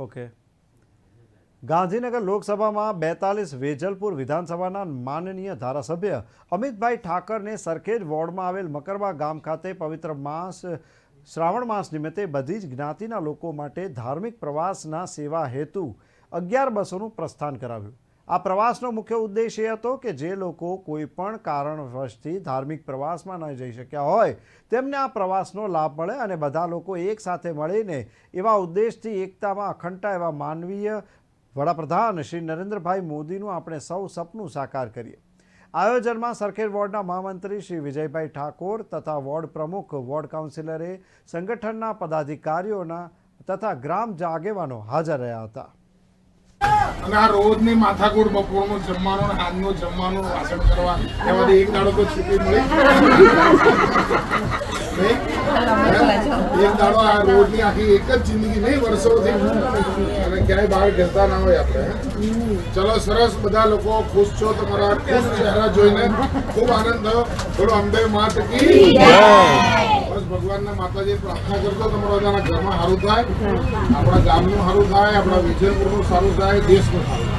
Okay. Gandhinagar લોકસભામાં બેતાલીસ વેજલપુર વિધાનસભાના માનનીય ધારાસભ્ય અમિતભાઈ ઠાકરને સરખેજ વોર્ડમાં આવેલ મકરવા ગામ ખાતે પવિત્ર માસ, શ્રાવણ માસ નિમિત્તે બધી જ જ્ઞાતિના લોકો માટે ધાર્મિક પ્રવાસના સેવા હેતુ અગિયાર બસોનું પ્રસ્થાન કરાવ્યું. આ પ્રવાસનો મુખ્ય ઉદ્દેશ એ હતો કે જે લોકો કોઈ પણ કારણવશથી ધાર્મિક પ્રવાસમાં ન જઈ શક્યા હોય, તેમને આ પ્રવાસનો લાભ મળે અને બધા લોકો એકસાથે મળીને એવા ઉદ્દેશથી એકતામાં અખંડતા, એવા માનવીય વડાપ્રધાન શ્રી નરેન્દ્રભાઈ મોદીનું આપણે સૌ સપનું સાકાર કરીએ. આયોજનમાં સરખેજ વોર્ડના મહામંત્રી શ્રી વિજયભાઈ ઠાકોર તથા વોર્ડ પ્રમુખ, વોર્ડ કાઉન્સિલરે સંગઠનના પદાધિકારીઓના તથા ગ્રામ આગેવાનો હાજર રહ્યા હતા. અને આ રોજની માથાકૂટ બપોરનું જમવાનું અને આજનું જમવાનું વાસણ કરવા એમાંથી એક દાડો તો છૂટી મળી. એક દાડો આ રોજની આખી એક જ જિંદગી નહીં વર્ષોથી. અને ક્યાંય બહાર જતા ના હોય આપણે ચલો સરસ બધા લોકો ખુશ છો તમારા ખુશ ચહેરા જોઈને. ખૂબ આનંદ થયો. થોડો અંબે માત કી ભગવાનના માતાજી પ્રાર્થના કરજો, તમારા બધાના ઘરમાં સારું થાય, આપણા ગામનું સારું થાય, આપણા વિજયપુરનું સારું થાય, દેશનું સારું